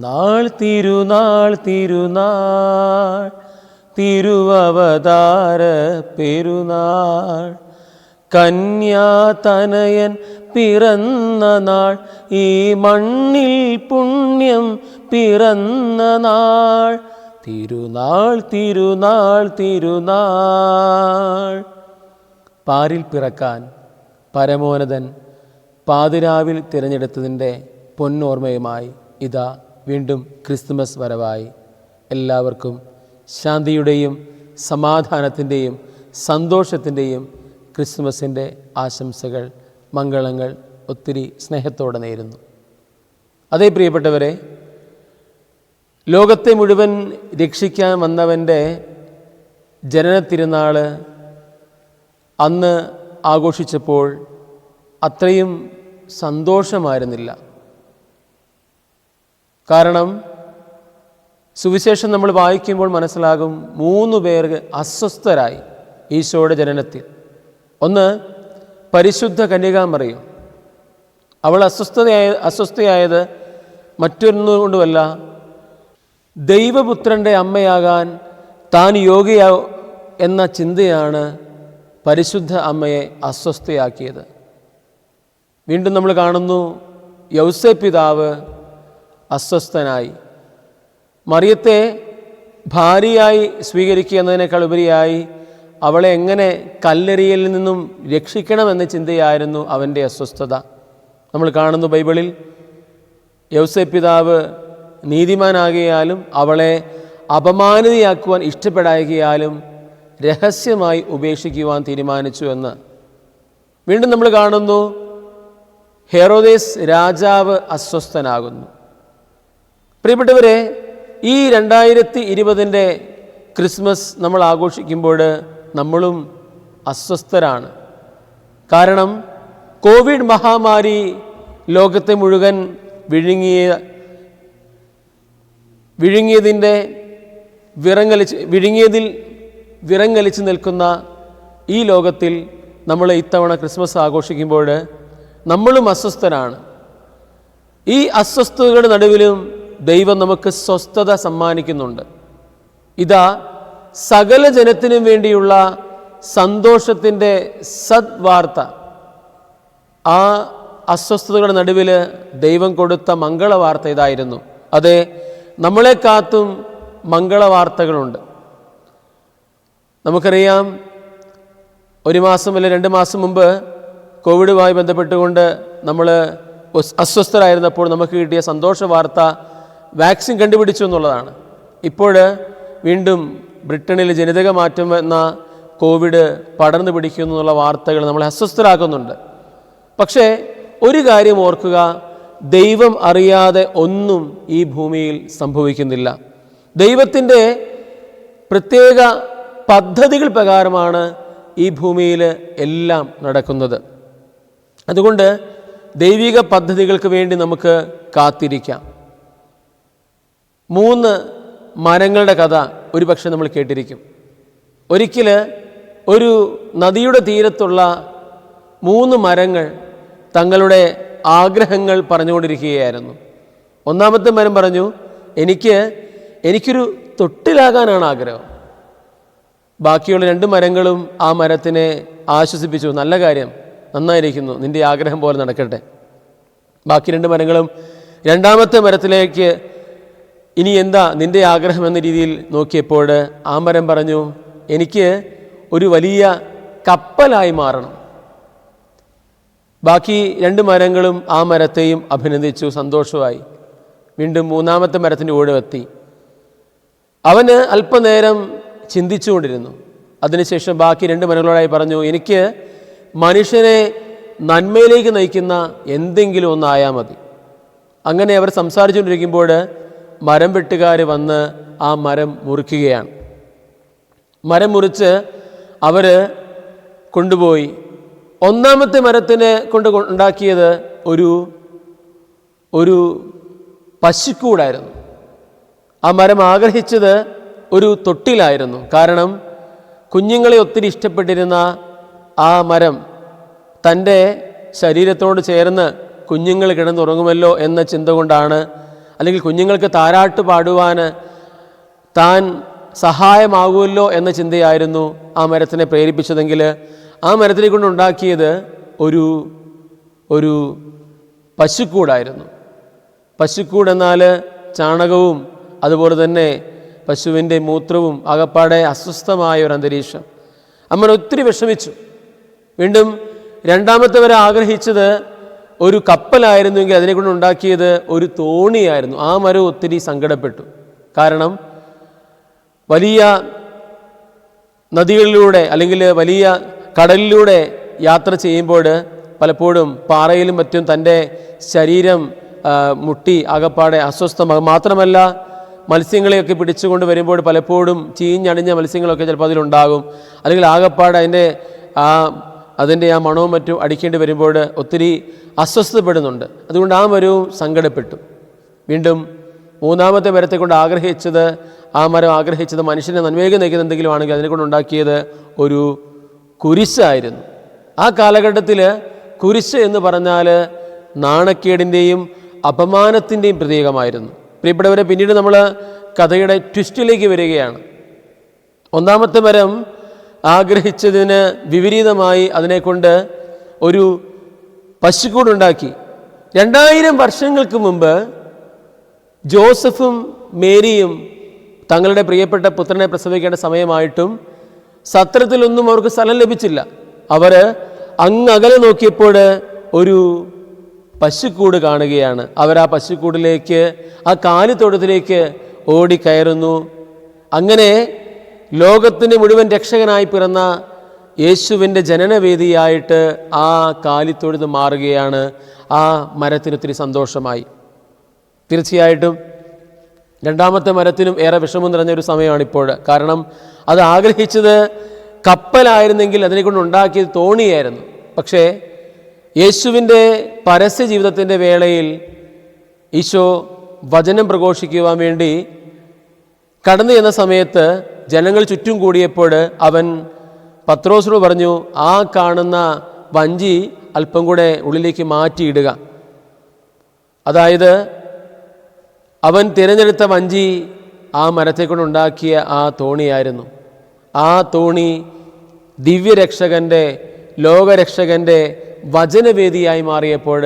തിരുനാൾ തിരുനാൾ തിരുനാൾ തിരുവവതാര പെരുനാൾ. കന്യാതനയൻ പിറന്ന നാൾ ഈ മണ്ണിൽ പുണ്യം പിറന്ന നാൾ. തിരുനാൾ തിരുനാൾ തിരുനാൾ. പാരിൽ പിറക്കാൻ പരമോനതൻ പാതിരാവിൽ തിരഞ്ഞെടുത്തതിന്റെ പൊന്നോർമ്മയുമായി ഇതാ വീണ്ടും ക്രിസ്തുമസ് വരവായി. എല്ലാവർക്കും ശാന്തിയുടെയും സമാധാനത്തിന്റെയും സന്തോഷത്തിന്റെയും ക്രിസ്തുമസിന്റെ ആശംസകൾ മംഗളങ്ങൾ ഒത്തിരി സ്നേഹത്തോടെ നേരുന്നു. അതേ പ്രിയപ്പെട്ടവരെ ലോകത്തെ മുഴുവൻ രക്ഷിക്കാൻ വന്നവന്റെ ജനന തിരുനാൾ അന്ന് ആഘോഷിച്ചപ്പോൾ അത്രയും സന്തോഷമായിരുന്നില്ല. കാരണം സുവിശേഷം നമ്മൾ വായിക്കുമ്പോൾ മനസ്സിലാകും മൂന്ന് പേർ അസ്വസ്ഥരായി ഈശോയുടെ ജനനത്തിൽ. ഒന്ന് പരിശുദ്ധ കന്യകാമറിയും അവൾ അസ്വസ്ഥതയായ അസ്വസ്ഥയായത് മറ്റൊന്നുകൊണ്ടുമല്ല ദൈവപുത്രന്റെ അമ്മയാകാൻ താൻ യോഗ്യ എന്ന ചിന്തയാണ് പരിശുദ്ധ അമ്മയെ അസ്വസ്ഥയാക്കിയത്. വീണ്ടും നമ്മൾ കാണുന്നു യൗസെ പിതാവ് അസ്വസ്ഥനായി. മറിയത്തെ ഭാര്യയായി സ്വീകരിക്കുക എന്നതിനേക്കാൾ ഉപരിയായി അവളെ എങ്ങനെ കല്ലെറിയിൽ നിന്നും രക്ഷിക്കണമെന്ന ചിന്തയായിരുന്നു അവന്റെ അസ്വസ്ഥത. നമ്മൾ കാണുന്നു ബൈബിളിൽ യൗസെ പിതാവ് നീതിമാനാകിയാലും അവളെ അപമാനിതയാക്കുവാൻ ഇഷ്ടപ്പെടാകിയാലും രഹസ്യമായി ഉപേക്ഷിക്കുവാൻ തീരുമാനിച്ചു എന്ന്. വീണ്ടും നമ്മൾ കാണുന്നു ഹെറോദേസ് രാജാവ് അസ്വസ്ഥനാകുന്നു. പ്രിയപ്പെട്ടവരെ ഈ രണ്ടായിരത്തി ഇരുപതിന്റെ ക്രിസ്മസ് നമ്മൾ ആഘോഷിക്കുമ്പോൾ നമ്മളും അസ്വസ്ഥരാണ്. കാരണം കോവിഡ് മഹാമാരി ലോകത്തെ മുഴുവൻ വിഴുങ്ങിയ വിഴുങ്ങിയതിന്റെ വിറങ്ങലിച്ച് വിഴുങ്ങിയതിൽ വിറങ്ങലിച്ച് നിൽക്കുന്ന ഈ ലോകത്തിൽ നമ്മൾ ഇത്തവണ ക്രിസ്മസ് ആഘോഷിക്കുമ്പോൾ നമ്മളും അസ്വസ്ഥരാണ്. ഈ അസ്വസ്ഥതകളുടെ നടുവിലും ദൈവം നമുക്ക് സ്വസ്ഥത സമ്മാനിക്കുന്നുണ്ട്. ഇതാ സകല ജനത്തിനും വേണ്ടിയുള്ള സന്തോഷത്തിന്റെ സദ്വാർത്ത. ആ അസ്വസ്ഥതകളുടെ നടുവിൽ ദൈവം കൊടുത്ത മംഗളവാർത്ത ഇതായിരുന്നു. അതെ നമ്മളെ കാത്തും മംഗളവാർത്തകളുണ്ട്. നമുക്കറിയാം ഒരു മാസം അല്ലെ രണ്ട് മാസം മുമ്പ് കോവിഡുമായി ബന്ധപ്പെട്ടുകൊണ്ട് നമ്മൾ അസ്വസ്ഥരായിരുന്നപ്പോൾ നമുക്ക് കിട്ടിയ സന്തോഷ വാർത്ത വാക്സിൻ കണ്ടുപിടിച്ചു എന്നുള്ളതാണ്. ഇപ്പോൾ വീണ്ടും ബ്രിട്ടനിൽ ജനിതക മാറ്റം എന്ന കോവിഡ് പടർന്നു പിടിക്കുന്നു എന്നുള്ള വാർത്തകൾ നമ്മളെ അസ്വസ്ഥരാക്കുന്നുണ്ട്. പക്ഷേ ഒരു കാര്യം ഓർക്കുക ദൈവം അറിയാതെ ഒന്നും ഈ ഭൂമിയിൽ സംഭവിക്കുന്നില്ല. ദൈവത്തിന്റെ പ്രത്യേക പദ്ധതികൾ പ്രകാരമാണ് ഈ ഭൂമിയിൽ എല്ലാം നടക്കുന്നത്. അതുകൊണ്ട് ദൈവിക പദ്ധതികൾക്ക് വേണ്ടി നമുക്ക് കാത്തിരിക്കാം. മൂന്ന് മരങ്ങളുടെ കഥ ഒരുപക്ഷെ നമ്മൾ കേട്ടിരിക്കും. ഒരിക്കൽ ഒരു നദിയുടെ തീരത്തുള്ള മൂന്ന് മരങ്ങൾ തങ്ങളുടെ ആഗ്രഹങ്ങൾ പറഞ്ഞുകൊണ്ടിരിക്കുകയായിരുന്നു. ഒന്നാമത്തെ മരം പറഞ്ഞു എനിക്ക് എനിക്കൊരു തൊട്ടിലാകാനാണ് ആഗ്രഹം. ബാക്കിയുള്ള രണ്ട് മരങ്ങളും ആ മരത്തിനെ ആശ്വസിപ്പിച്ചു. നല്ല കാര്യം നന്നായിരിക്കുന്നു. നിന്റെ ആഗ്രഹം പോലെ നടക്കട്ടെ. ബാക്കി രണ്ട് മരങ്ങളും രണ്ടാമത്തെ മരത്തിലേക്ക് ഇനി എന്താ നിന്റെ ആഗ്രഹം എന്ന രീതിയിൽ നോക്കിയപ്പോൾ ആമരം പറഞ്ഞു എനിക്ക് ഒരു വലിയ കപ്പലായി മാറണം. ബാക്കി രണ്ട് മരങ്ങളും ആ മരത്തെയും അഭിനന്ദിച്ചു സന്തോഷമായി. വീണ്ടും മൂന്നാമത്തെ മരത്തിന്റെ ഓടുവെത്തി അവന് അല്പനേരം ചിന്തിച്ചുകൊണ്ടിരുന്നു. അതിനുശേഷം ബാക്കി രണ്ട് മരങ്ങളോടായി പറഞ്ഞു എനിക്ക് മനുഷ്യനെ നന്മയിലേക്ക് നയിക്കുന്ന എന്തെങ്കിലും ഒന്നായാൽ മതി. അങ്ങനെ അവർ സംസാരിച്ചുകൊണ്ടിരിക്കുമ്പോൾ മരം വെട്ടുകാർ വന്ന് ആ മരം മുറിക്കുകയാണ്. മരം മുറിച്ച് അവർ കൊണ്ടുപോയി. ഒന്നാമത്തെ മരത്തിനെ കൊണ്ട് ഉണ്ടാക്കിയത് ഒരു ഒരു പശുക്കൂടായിരുന്നു. ആ മരം ആഗ്രഹിച്ചത് ഒരു തൊട്ടിലായിരുന്നു. കാരണം കുഞ്ഞുങ്ങളെ ഒത്തിരി ഇഷ്ടപ്പെട്ടിരുന്ന ആ മരം തന്റെ ശരീരത്തോട് ചേർന്ന് കുഞ്ഞുങ്ങൾ കിടന്നുറങ്ങുമല്ലോ എന്ന ചിന്ത കൊണ്ടാണ് അല്ലെങ്കിൽ കുഞ്ഞുങ്ങൾക്ക് താരാട്ട് പാടുവാൻ താൻ സഹായമാകുമല്ലോ എന്ന ചിന്തയായിരുന്നു ആ മരത്തിനെ പ്രേരിപ്പിച്ചതെങ്കിൽ ആ മരത്തിനെ കൊണ്ടുണ്ടാക്കിയത് ഒരു ഒരു പശുക്കൂടായിരുന്നു. പശുക്കൂട് എന്നാൽ ചാണകവും അതുപോലെ തന്നെ പശുവിന്റെ മൂത്രവും അകപ്പാടെ അസ്വസ്ഥമായ ഒരു അന്തരീക്ഷം. അമ്മൻ ഒത്തിരി വിഷമിച്ചു. വീണ്ടും രണ്ടാമത്തെ വരെ ആഗ്രഹിച്ചത് ഒരു കപ്പലായിരുന്നുവെങ്കിൽ അതിനെ കൊണ്ട് ഉണ്ടാക്കിയത് ഒരു തോണിയായിരുന്നു. ആ മരം ഒത്തിരി സങ്കടപ്പെട്ടു. കാരണം വലിയ നദികളിലൂടെ അല്ലെങ്കിൽ വലിയ കടലിലൂടെ യാത്ര ചെയ്യുമ്പോൾ പലപ്പോഴും പാറയിലും മറ്റും തന്റെ ശരീരം മുട്ടി അകപ്പാടെ അസ്വസ്ഥമാകും. മാത്രമല്ല മത്സ്യങ്ങളെയൊക്കെ പിടിച്ചുകൊണ്ട് വരുമ്പോൾ പലപ്പോഴും ചീഞ്ഞടിഞ്ഞ മത്സ്യങ്ങളൊക്കെ ചിലപ്പോൾ അതിലുണ്ടാകും. അല്ലെങ്കിൽ ആകപ്പാടെ അതിന്റെ ആ അതിന്റെ ആ മണവും മറ്റും അടിക്കേണ്ടി വരുമ്പോൾ ഒത്തിരി അസ്വസ്ഥപ്പെടുന്നുണ്ട് അതുകൊണ്ട് ആ മരവും സങ്കടപ്പെട്ടു. വീണ്ടും മൂന്നാമത്തെ മരത്തെ കൊണ്ട് ആഗ്രഹിച്ചത് ആ മരം ആഗ്രഹിച്ചത് മനുഷ്യനെ നന്മയിലേക്ക് നയിക്കുന്ന എന്തെങ്കിലും ആണെങ്കിൽ അതിനെ കൊണ്ട് ഉണ്ടാക്കിയത് ഒരു കുരിശായിരുന്നു. ആ കാലഘട്ടത്തിൽ കുരിശ് എന്ന് പറഞ്ഞാൽ നാണക്കേടിന്റെയും അപമാനത്തിന്റെയും പ്രതീകമായിരുന്നു. പ്രിയപ്പെട്ടവരെ പിന്നീട് നമ്മൾ കഥയുടെ ട്വിസ്റ്റിലേക്ക് വരികയാണ്. ഒന്നാമത്തെ മരം ആഗ്രഹിച്ചതിന് വിപരീതമായി അതിനെക്കൊണ്ട് ഒരു പശുക്കൂടുണ്ടാക്കി. രണ്ടായിരം വർഷങ്ങൾക്ക് മുമ്പ് ജോസഫും മേരിയും തങ്ങളുടെ പ്രിയപ്പെട്ട പുത്രനെ പ്രസവിക്കേണ്ട സമയമായിട്ടും സത്രത്തിലൊന്നും അവർക്ക് സ്ഥലം ലഭിച്ചില്ല. അവർ അങ്ങകലെ നോക്കിയപ്പോൾ ഒരു പശുക്കൂട് കാണുകയാണ്. അവർ ആ പശുക്കൂടിലേക്ക് ആ കാലിത്തോട്ടത്തിലേക്ക് ഓടിക്കയറുന്നു. അങ്ങനെ ലോകത്തിന് മുഴുവൻ രക്ഷകനായി പിറന്ന യേശുവിന്റെ ജനനവേദിയായിട്ട് ആ കാലിത്തൊഴുത് മാറുകയാണ്. ആ മരത്തിന് ഒത്തിരി സന്തോഷമായി. തീർച്ചയായിട്ടും രണ്ടാമത്തെ മരത്തിനും ഏറെ വിഷമം നിറഞ്ഞ ഒരു സമയമാണ് ഇപ്പോൾ കാരണം അത് ആഗ്രഹിച്ചത് കപ്പലായിരുന്നെങ്കിൽ അതിനെക്കൊണ്ട് ഉണ്ടാക്കിയത് തോണിയായിരുന്നു. പക്ഷേ യേശുവിന്റെ പരസ്യ ജീവിതത്തിന്റെ വേളയിൽ ഈശോ വചനം പ്രഘോഷിക്കുവാൻ വേണ്ടി കടന്നു ചെന്ന സമയത്ത് ജനങ്ങൾ ചുറ്റും കൂടിയപ്പോൾ അവൻ പത്രോസിനോട് പറഞ്ഞു ആ കാണുന്ന വഞ്ചി അല്പം കൂടെ ഉള്ളിലേക്ക് മാറ്റിയിടുക. അതായത് അവൻ തിരഞ്ഞെടുത്ത വഞ്ചി ആ മരത്തെ കൊണ്ടുണ്ടാക്കിയ ആ തോണിയായിരുന്നു. ആ തോണി ദിവ്യരക്ഷകന്റെ ലോകരക്ഷകന്റെ വചനവേദിയായി മാറിയപ്പോൾ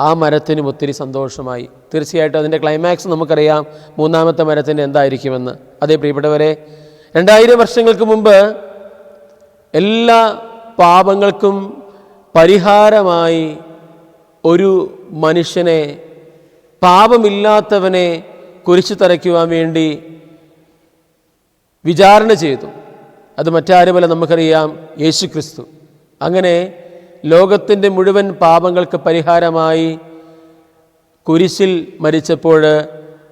ആ മരത്തിനും ഒത്തിരി സന്തോഷമായി. തീർച്ചയായിട്ടും അതിന്റെ ക്ലൈമാക്സ് നമുക്കറിയാം മൂന്നാമത്തെ മരത്തിന്റെ എന്തായിരിക്കുമെന്ന്. അതേ പ്രിയപ്പെട്ടവരെ രണ്ടായിരം വർഷങ്ങൾക്ക് മുമ്പ് എല്ലാ പാപങ്ങൾക്കും പരിഹാരമായി ഒരു മനുഷ്യനെ പാപമില്ലാത്തവനെ കുരിശു തറയ്ക്കുവാൻ വേണ്ടി വിചാരണ ചെയ്തു. അത് മറ്റാരുമല്ല നമുക്കറിയാം യേശു ക്രിസ്തു അങ്ങനെ ലോകത്തിന്റെ മുഴുവൻ പാപങ്ങൾക്ക് പരിഹാരമായി കുരിശിൽ മരിച്ചപ്പോൾ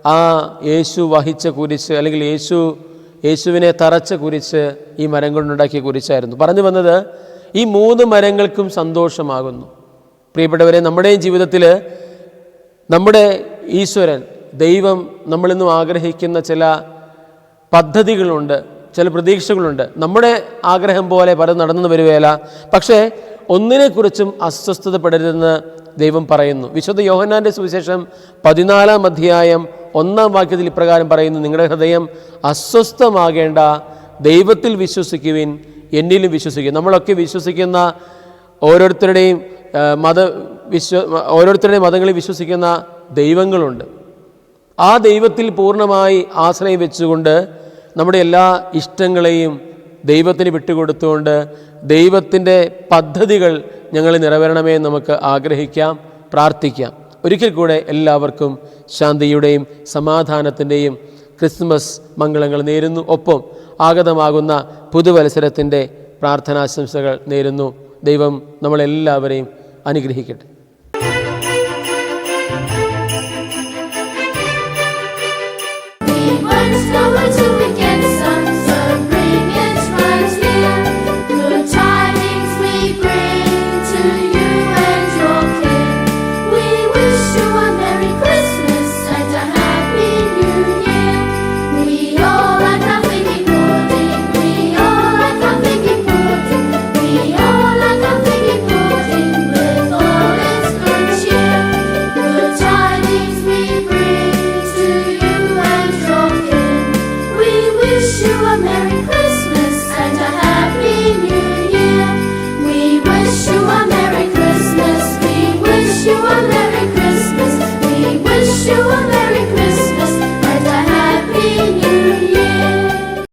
ആ യേശു വഹിച്ച കുരിശ് അല്ലെങ്കിൽ യേശു യേശുവിനെ തറച്ച് കുരിശ് ഈ മരം കൊണ്ടുണ്ടാക്കിയ കുരിശായിരുന്നു പറഞ്ഞു വന്നത് ഈ മൂന്ന് മരങ്ങൾക്കും സന്തോഷമാകുന്നു. പ്രിയപ്പെട്ടവരെ നമ്മുടെയും ജീവിതത്തിൽ നമ്മുടെ ഈശ്വരൻ ദൈവം നമ്മളിന്നും ആഗ്രഹിക്കുന്ന ചില പദ്ധതികളുണ്ട് ചില പ്രതീക്ഷകളുണ്ട്. നമ്മുടെ ആഗ്രഹം പോലെ പല നടന്നു വരുവേല പക്ഷേ ഒന്നിനെക്കുറിച്ചും അസ്വസ്ഥതപ്പെടരുതെന്ന് ദൈവം പറയുന്നു. വിശുദ്ധ യോഹന്നാന്റെ സുവിശേഷം പതിനാലാം അധ്യായം ഒന്നാം വാക്യത്തിൽ ഇപ്രകാരം പറയുന്നു നിങ്ങളുടെ ഹൃദയം അസ്വസ്ഥമാകേണ്ട ദൈവത്തിൽ വിശ്വസിക്കുവിൻ എന്നിലും വിശ്വസിക്കും. നമ്മളൊക്കെ വിശ്വസിക്കുന്ന ഓരോരുത്തരുടെയും മത വിശ്വ ഓരോരുത്തരുടെയും മതങ്ങളിൽ വിശ്വസിക്കുന്ന ദൈവങ്ങളുണ്ട്. ആ ദൈവത്തിൽ പൂർണമായി ആശ്രയം വെച്ചുകൊണ്ട് നമ്മുടെ എല്ലാ ഇഷ്ടങ്ങളെയും ദൈവത്തിന് വിട്ടുകൊടുത്തുകൊണ്ട് ദൈവത്തിന്റെ പദ്ധതികൾ ഞങ്ങൾ നിറവേറണമേ നമുക്ക് ആഗ്രഹിക്കാം പ്രാർത്ഥിക്കാം. ഒരിക്കൽ കൂടെ എല്ലാവർക്കും ശാന്തിയുടെയും സമാധാനത്തിന്റെയും ക്രിസ്മസ് മംഗളങ്ങൾ നേരുന്നു. ഒപ്പം ആഗതമാകുന്ന പുതുവത്സരത്തിന്റെ പ്രാർത്ഥനാശംസകൾ നേരുന്നു. ദൈവം നമ്മളെല്ലാവരെയും അനുഗ്രഹിക്കട്ടെ.